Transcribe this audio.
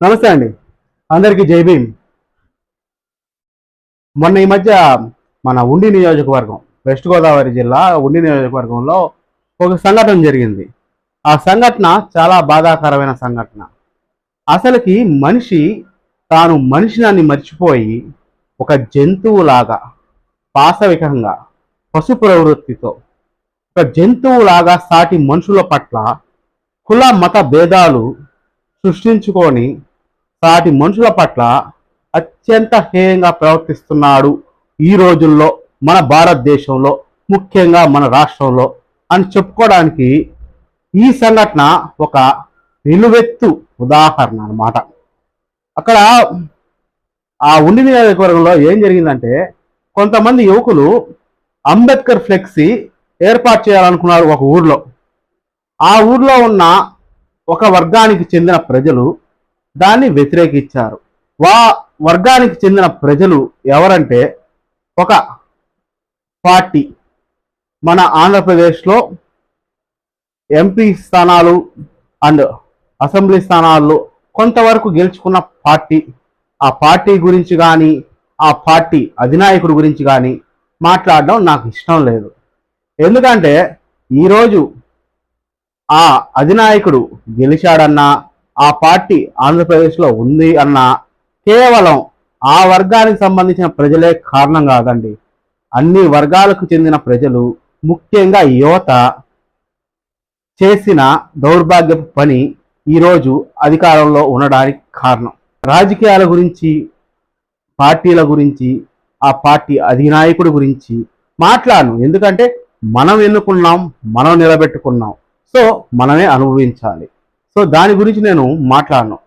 నమస్తే అండి. అందరికీ జై భీమ్. మొన్న ఈ మధ్య మన ఉండి నియోజకవర్గం వెస్ట్ గోదావరి జిల్లా ఉండి నియోజకవర్గంలో ఒక సంఘటన జరిగింది. ఆ సంఘటన చాలా బాధాకరమైన సంఘటన. అసలుకి మనిషి తాను మనిషినాన్ని మర్చిపోయి ఒక జంతువులాగా పాశవికంగా పశు ప్రవృత్తితో ఒక జంతువులాగా సాటి మనుషుల పట్ల కుల మత భేదాలు సృష్టించుకొని సాటి మనుషుల పట్ల అత్యంత హేయంగా ప్రవర్తిస్తున్నాడు ఈ రోజుల్లో మన భారతదేశంలో ముఖ్యంగా మన రాష్ట్రంలో అని చెప్పుకోవడానికి ఈ సంఘటన ఒక నిలువెత్తు ఉదాహరణ అన్నమాట. అక్కడ ఆ ఉండి నియోజకవర్గంలో ఏం జరిగిందంటే కొంతమంది యువకులు అంబేద్కర్ ఫ్లెక్సీ ఏర్పాటు చేయాలనుకున్నారు ఒక ఊర్లో. ఆ ఊర్లో ఉన్న ఒక వర్గానికి చెందిన ప్రజలు దాన్ని వ్యతిరేకించారు. వా వర్గానికి చెందిన ప్రజలు ఎవరంటే ఒక పార్టీ మన ఆంధ్రప్రదేశ్లో ఎంపీ స్థానాలు అండ్ అసెంబ్లీ స్థానాల్లో కొంతవరకు గెలుచుకున్న పార్టీ. ఆ పార్టీ గురించి కానీ ఆ పార్టీ అధినాయకుడి గురించి కానీ మాట్లాడడం నాకు ఇష్టం లేదు. ఎందుకంటే ఈరోజు ఆ అధినాయకుడు గెలిచాడన్నా ఆ పార్టీ ఆంధ్రప్రదేశ్లో ఉంది అన్న కేవలం ఆ వర్గానికి సంబంధించిన ప్రజలే కారణం కాదండి. అన్ని వర్గాలకు చెందిన ప్రజలు ముఖ్యంగా యువత చేసిన దౌర్భాగ్యపు పని ఈరోజు అధికారంలో ఉండడానికి కారణం. రాజకీయాల గురించి పార్టీల గురించి ఆ పార్టీ అధినాయకుడి గురించి మాట్లాడను. ఎందుకంటే మనం ఎన్నుకున్నాం మనం నిలబెట్టుకున్నాం. సో మనమే అనుభవించాలి. సో దాని గురించి నేను మాట్లాడను.